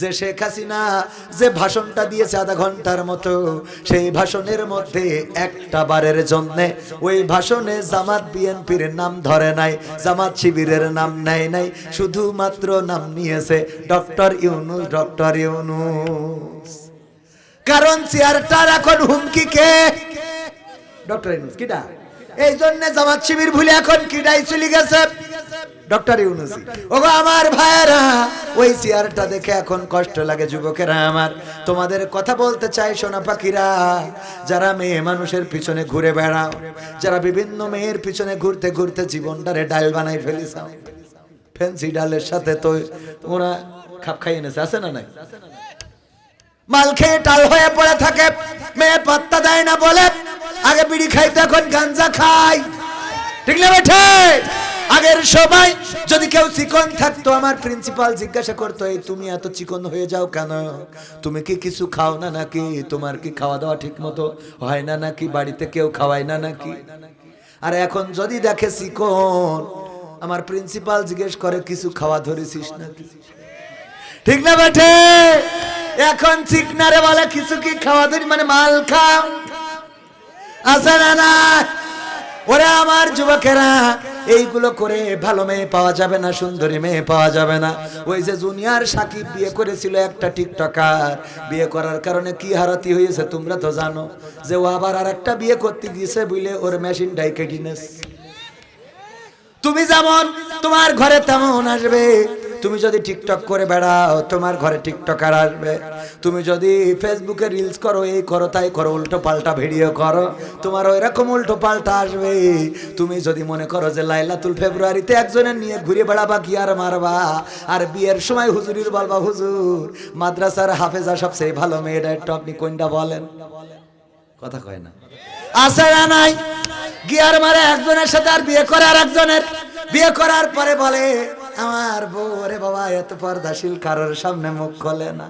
যে শেখ হাসিনা যে ভাষণটা দিয়েছে আধা ঘণ্টার মতো, সেই ভাষণের মধ্যে একটা বারের জন্যে ওই ভাষণে জামাত বিএনপির নাম ধরে নাই, জামাত শিবিরের নাম নেয় নাই, শুধুমাত্র নাম নিয়েছে ডক্টর ইউনুস ডক্টর ইউনুস। কারণ চেয়ারটার এখন হুমকি কে? ডক্টর ইউনুস, কিটা? এই জন্য জামাত শিবির ভুলে এখন কিটাই চলে গেছে। ডক্টর ইউনুসি। ওগো আমার ভাইয়েরা, ওই চেয়ারটা দেখে এখন কষ্ট লাগে যুবকেরা আমার। তোমাদের কথা বলতে চাই সোনা পাখিরা, যারা মেয়ে মানুষের পিছনে ঘুরে বেড়াও, যারা বিভিন্ন মেয়ের পিছনে ঘুরতে ঘুরতে জীবনটারে ডাল বানাই ফেলিস ফ্যান্সি ডালের সাথে তো ওরা খাপ খাইয়ে এনেছে, আছে না নাই? মাল খেয়ে টাল হয়ে পড়ে থাকে, মেয়ে পাত্তা দেয় না বলে আগে বিড়ি খাইতে এখন গাঞ্জা খাই। ঠিক না বেঠে আগের সবাই যদি কেউ চিকন থাকতো, আমার প্রিন্সিপাল জিজ্ঞাসা করতো, এই তুমি এত চিকন হয়ে যাও কেন? তুমি কি কিছু খাও না নাকি? তোমার কি খাওয়া দাওয়া ঠিক মতো হয় না নাকি? বাড়িতে কেউ খাওয়ায় না নাকি? আর এখন যদি দেখে চিকন, আমার প্রিন্সিপাল জিজ্ঞেস করে, কিছু খাওয়া ধরেছিস নাকি? ঠিক না বেঠে এখন চিকনারে বলে, কিছু কি খাওয়া ধরি মানে মাল খাও। আছে না না ওরে আমার যুবকেরা, এইগুলো করে ভালো মেয়ে পাওয়া যাবে না, সুন্দরী মেয়ে পাওয়া যাবে না। ওই যে জুনিয়র সাকিব বিয়ে করেছিল একটা টিকটকার, বিয়ে করার কারণে কি হারাতি হয়েছে তোমরা তো জানো। যে ও আবার আর একটা বিয়ে করতে গিয়েছে বুঝলে ওর মেশিনটাই কেটিনেস তুমি যেমন তোমার ঘরে তেমন আসবে তুমি যদি টিকটক করে বেড়াও, তোমার ঘরে টিকটকার আসবে। তুমি যদি ফেসবুকে রিলস করো, এই করো, তাই করো, উল্টো পাল্টা ভিডিও করো, তোমার ওই রকম উল্টো পাল্টা আসবে। তুমি যদি মনে করো যে লাইলাতুল ফেব্রুয়ারিতে একজনের নিয়ে ঘুরে বেড়াবা, কি আর মারবা? আর বিয়ের সময় হুজুরির বলবা, হুজুর, মাদ্রাসার হাফেজা সবচেয়ে ভালো মেয়েটা। একটু আপনি কোনটা বলেন? কথা কয় না। আছে না নাই? গিয়ার মারে একজনের সাথে আর বিয়ে করে আর একজনের বিয়ে করার পরে বলে আমার বউ রে বাবা, এত পর্দাশীল, কারোর সামনে মুখ খোলে না।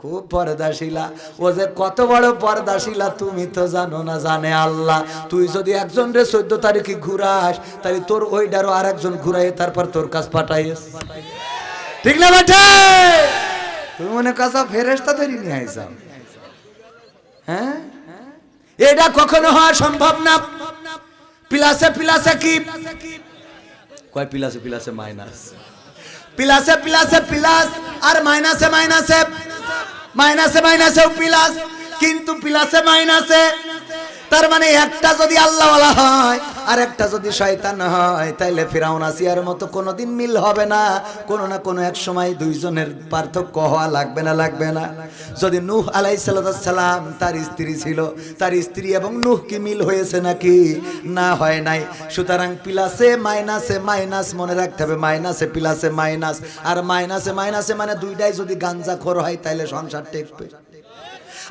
খুব পর্দাশীলা। ও যে কত বড় পর্দাশীলা, তুমি তো জানো না, জানে আল্লাহ। তুই যদি একজন রে চোদ্দ তারিখে ঘুরাস, তাহলে তোর ওইটারও আর একজন ঘুরাই তারপর তোর কাছ পাঠাইস। ঠিক না তুমি মনে কাছা ফেরেস্তা তৈরি নিয়ে আইসাও হ্যাঁ? এটা কখনো হওয়া সম্ভব না। প্লাসে প্লাসে কি? কয় প্লাসে প্লাসে মাইনাস? প্লাসে প্লাসে, প্লাস, আর মাইনাসে মাইনাসে মাইনাসে, মাইনাসেও প্লাস, কিন্তু প্লাসে, মাইনাসে তার মানে একটা যদি আল্লাহওয়ালা হয় আর একটা যদি শয়তান হয়, তাইলে ফিরাউন আসিয়ার মতো কোনোদিন মিল হবে না। কোনো না কোনো এক সময় দুইজনের পার্থক্য হওয়া লাগবে না লাগবে না। যদি নূহ আলাই সালাম তার স্ত্রী ছিল, তার স্ত্রী এবং নূহ কি মিল হয়েছে নাকি? না, হয় নাই। সুতরাং প্লাসে, মাইনাসে, মাইনাস মনে রাখতে হবে, মাইনাসে, প্লাসে, মাইনাস। আর মাইনাসে মাইনাসে মানে দুইটাই যদি গাঞ্জা খোর হয়, তাইলে সংসার টেকবে।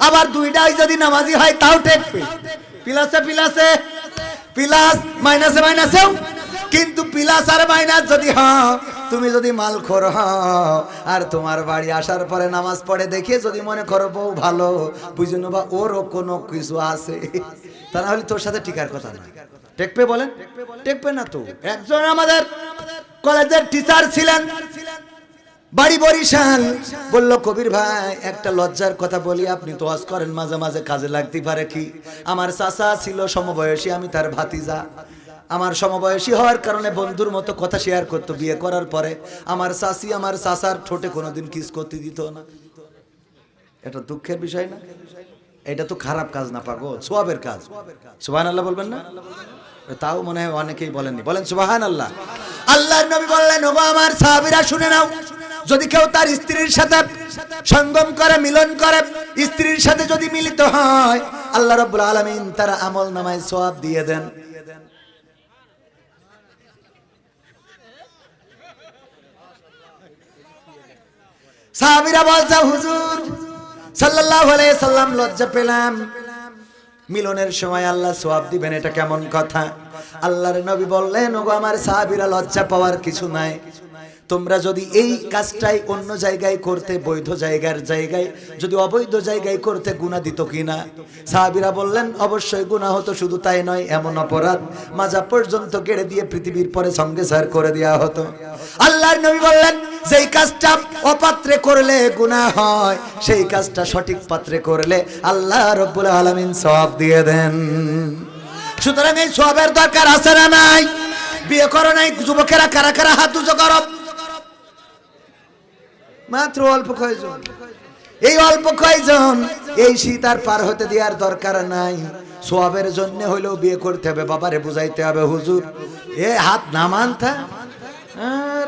আবার দুইটাই যদি নামাজি হয়, তাও টেকবে। প্লাসে প্লাসে প্লাস মাইনাসে মাইনাসেও কিন্তু প্লাস আর মাইনাস যদি হও তুমি যদি মাল খোর হও আর তোমার বাড়ি আসার পরে নামাজ পড়ে দেখে যদি মনে করো বউ ভালো বুঝুন বা ওরও কোনো কিছু আছে তা না হলে তোর সাথে টিকার কথা না টেকবে বলেন টেকবে না তো একজন আমাদের কলেজের টিচার ছিলেন বাড়ি বরিশাল। বলল, কবির ভাই, একটা লজ্জার কথা বলি। আপনি তো ওয়াজ করেন, মাঝে মাঝে কাজে লাগতে পারে কি? আমার চাচা ছিল সমবয়সী, আমি তার ভাতিজা। আমার সমবয়সী হওয়ার কারণে বন্ধুর মতো কথা শেয়ার করতো বিয়ে করার পরে। আমার চাচি আমার চাচার ঠোঁটে কোনোদিন কিস করতে দিত না। এটা দুঃখের বিষয় না? এটা তো খারাপ কাজ না পাগো সোয়াবের কাজ। সুবাহান আল্লাহ বলবেন না? তাও মনে হয় অনেকেই বলেননি। বলেন সুবাহান আল্লাহ আল্লাহর নবী বললেন, ওগো, আমার সাহাবীরা শুনে নাও। যদি কেউ তার স্ত্রীর সাথে সঙ্গম করে, মিলন করে, স্ত্রীর সাথে যদি মিলিত হয়, আল্লাহ রাব্বুল আলামিন তার আমল নামায় সওয়াব দিয়ে দেন। আল্লাহ সোয়াব দিবেন, এটা কেমন কথা? আল্লাহর নবী বললেন, ওগো আমার সাহাবীরা লজ্জা পাওয়ার কিছু নাই। তোমরা যদি এই কাজটাই অন্য জায়গায় করতে, বৈধ জায়গার জায়গায়, যদি অবৈধ জায়গায় করতে গুণা দিত কিনা? সাহাবীরা বললেন, অবশ্যই গুণা হতো, শুধু তাই নয়, এমন অপরাধ মাজা পর্যন্ত কেড়ে দিয়ে পৃথিবীর পরে সঙ্গে সার করে দেওয়া হতো। আল্লাহর নবী বললেন, যেই কাজটা অপাত্রে করলে গুনাহ হয়, সেই কাজটা সঠিক পাত্রে করলে আল্লাহ রব্বুল আলামিন সওয়াব দিয়ে দেন। সুতরাং এই সবের দরকার আছে না নাই? বিয়ে করো নাই, যুবকেরা কারা কারা হাত উঁচু করো? মাত্র অল্প কয়জন? এই অল্প কয়জন এই শীত আর পার হতে দেওয়ার দরকার নাই। সোয়াবের জন্য হইলেও বিয়ে করতে হবে বাবারে বুঝাইতে হবে হুজুর। এ হাত নামান থা। হ্যাঁ,